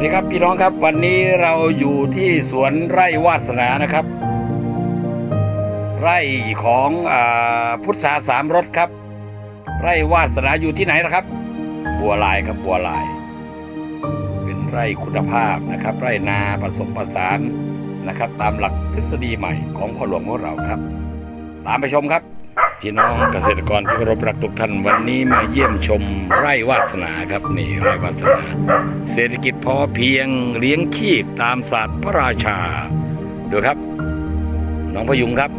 ัสดีครับพี่น้องครับวันนี้เราอยู่ที่สวนไร่วาสนานะครับ ไร่ของอพุทธาสามรสครับ ไร่วาสนาอยู่ที่ไหนนะครับ บัวลายครับบัวลาย เป็นไร่คุณภาพนะครับ ไร่นาผสมผสานนะครับ ตามหลักทฤษฎีใหม่ของพ่อหลวงของเราครับ ตามไปชมครับ พี่น้องเกษตรกรที่เคารพรักทุกท่านวันนี้มาเยี่ยมชมไร่วาสนาครับนี่ไร่วาสนา เศรษฐกิจพอเพียงเลี้ยงชีพตามศาสตร์พระราชาดูครับ น้องพยุงครับ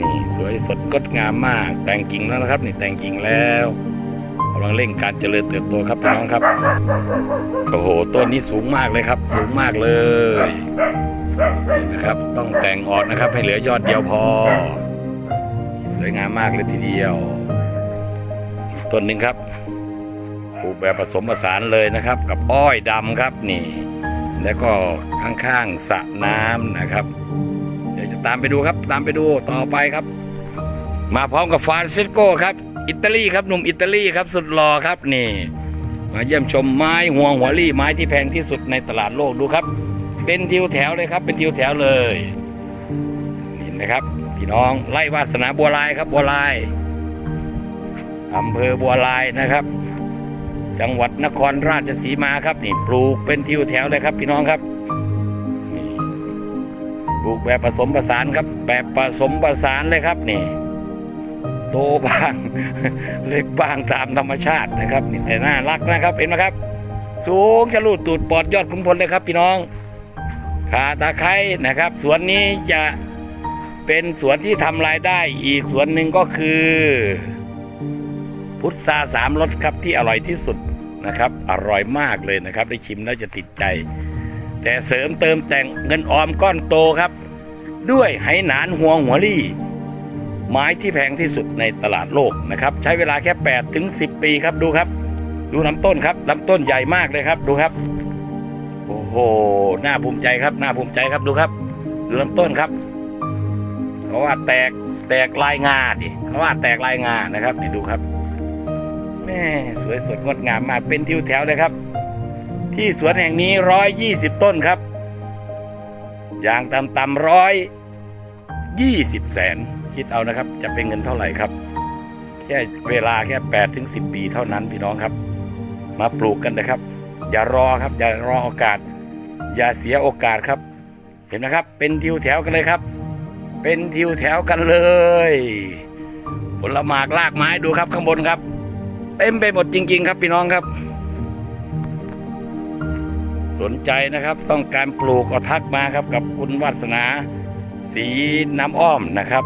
นี่สวยสดงดงามมาก แต่งกิ่งแล้วนะครับ นี่แต่งกิ่งแล้วกำลังเร่งการเจริญเติบโตครับพี่น้องครับโอ้โหต้นนี้สูงมากเลยครับ สูงมากเลยนไหมครับ ต้องแต่งออกนะครับ ให้เหลือยอดเดียวพอ สวยงามมากเลยทีเดียว ต้นหนึ่งครับปลูกแบบผสมผสานเลยนะครับ กับอ้อยดำครับนี่ แล้วก็ข้างๆสระน้ำนะครับ เดี๋ยวจะตามไปดูครับ ตามไปดูต่อไปครับ มาพร้อมกับฟรานซิสโกครับ อิตาลีครับหนุ่มอิตาลีครับสุดหล่อครับนี่มาเยี่ยมชมไม้ห่วงหัวลี่ไม้ที่แพงที่สุดในตลาดโลกดูครับ เป็นทิวแถวเลยครับ เป็นทิวแถวเลย นไหมครับ พี่น้องไล่วาสนาบัวลายครับบัวลายอำเภอบัวลายนะครับ จังหวัดนครราชสีมาครับนี่ปลูกเป็นทิวแถวเลยครับ พี่น้องครับปลูกแบบผสมผสานครับแบบผสมผสานเลยครับนี่โตบ้างเล็กบ้างตามธรรมชาตินะครับนี่แต่น่ารักนะครับเห็นไหมครับ สูงจะลูดตูดปอดยอดขุนพลเลยครับ พี่น้องขาตาไคร้นะครับ สวนนี้จะ เป็นสวนที่ทำรายได้อีกสวนหนึ่งก็คือ พุทราสามรสครับที่อร่อยที่สุดนะครับ อร่อยมากเลยนะครับ ได้ชิมแล้วจะติดใจ แต่เสริมเติมแต่งเงินออมก้อนโตครับ ด้วยไหหนานห่วหัวลี่ ไม้ที่แพงที่สุดในตลาดโลกนะครับ ใช้เวลาแค่8ถึง10 ปีครับดูครับ ดูลำต้นครับลำต้นใหญ่มากเลยครับดูครับ โอ้โหน่าภูมิใจครับน่าภูมิใจครับดูครับ ดูลำต้นครับ เขาว่าแตกแตกลายงาดิเขาว่าแตกลายงานะครับนี่ดูครับแม่สวยสดงดงามมากเป็นทิวแถวเลยครับ ที่สวนแห่งนี้ร้อยยี่สิบต้นครับ อย่างต่ำๆร้อยยี่สิบแสนคิดเอานะครับ จะเป็นเงินเท่าไหร่ครับ แค่เวลาแค่แปดถึงสิบปีเท่านั้นพี่น้องครับ มาปลูกกันนะครับ อย่ารอครับ อย่ารอโอกาส อย่าเสียโอกาสครับ เห็นไหมครับ เป็นทิวแถวกันเลยครับ เป็นทิวแถวกันเลยผลหมากลากไม้ดูครับข้างบนครับ เต็มไปหมดจริง ๆ ครับพี่น้องครับ สนใจนะครับต้องการปลูกก็ทักมาครับกับคุณวัสนา สีน้ำอ้อมนะครับ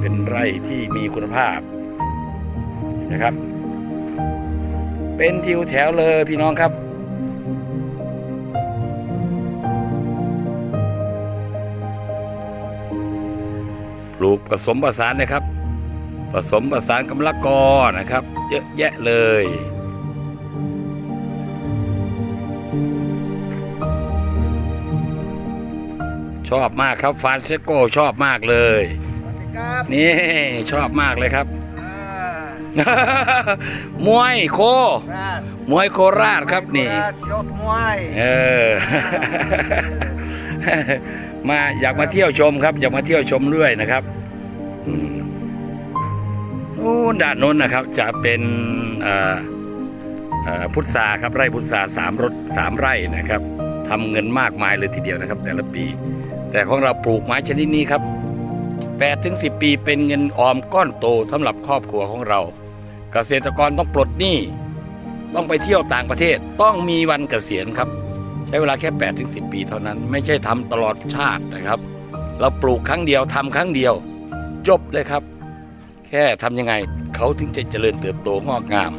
เป็นไร่ที่มีคุณภาพนะครับ เป็นทิวแถวเลยพี่น้องครับ ลูกผสมผสานนะครับ ผสมผสานกำลักกอนะครับ เยอะแยะเลยชอบมากครับฟรานเซสโกชอบมากเลยสวัสดีครับนี่ชอบมากเลยครับอ่ามวยโคราชมวยโคราชครับนี่ราชยศมวยเออ มาอยากมาเที่ยวชมครับ อยากมาเที่ยวชมด้วยนะครับนู้นด้านนู้นนะครับ จะเป็นพุทราครับไร่พุทราสามรถสามไร่นะครับทำเงินมากมายเลยทีเดียวนะครับ แต่ละปี แต่ของเราปลูกไม้ชนิดนี้ครับ8ถึง10ปีเป็นเงินออมก้อนโตสำหรับครอบครัวของเรา เกษตรกรต้องปลดหนี้ต้องไปเที่ยวต่างประเทศต้องมีวันเกษียณครับ ช้เวลาแค่8ถึง10 ปีเท่านั้น ไม่ใช่ทำตลอดชาตินะครับ เราปลูกครั้งเดียวทำครั้งเดียว จบเลยครับ แค่ทำยังไงเขาถึงจะเจริญเติบโตงอกงาม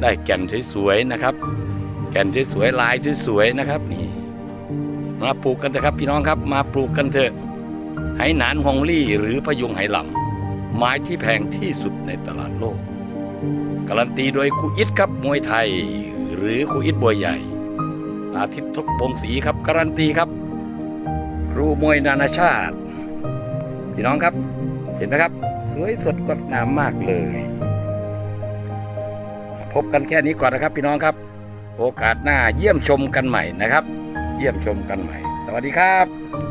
ได้แก่นสวยๆนะครับ แก่นสวยๆลายสวยๆนะครับนี่มาปลูกกันเถอะครับพี่น้องครับมาปลูกกันเถอะไหหนานฮวงลี่หรือพยุงไหหลำไม้ที่แพงที่สุดในตลาดโลก การันตีโดยครูอิทครับมวยไทย หรือครูอิทบัวใหญ่าทิตย์ทบพงศรีครับ การันตีครับ ครูมวยนานาชาติ พี่น้องครับ เห็นไหมครับ สวยสดงดงามมากเลย พบกันแค่นี้ก่อนนะครับ พี่น้องครับ โอกาสหน้าเยี่ยมชมกันใหม่นะครับ เยี่ยมชมกันใหม่ สวัสดีครับ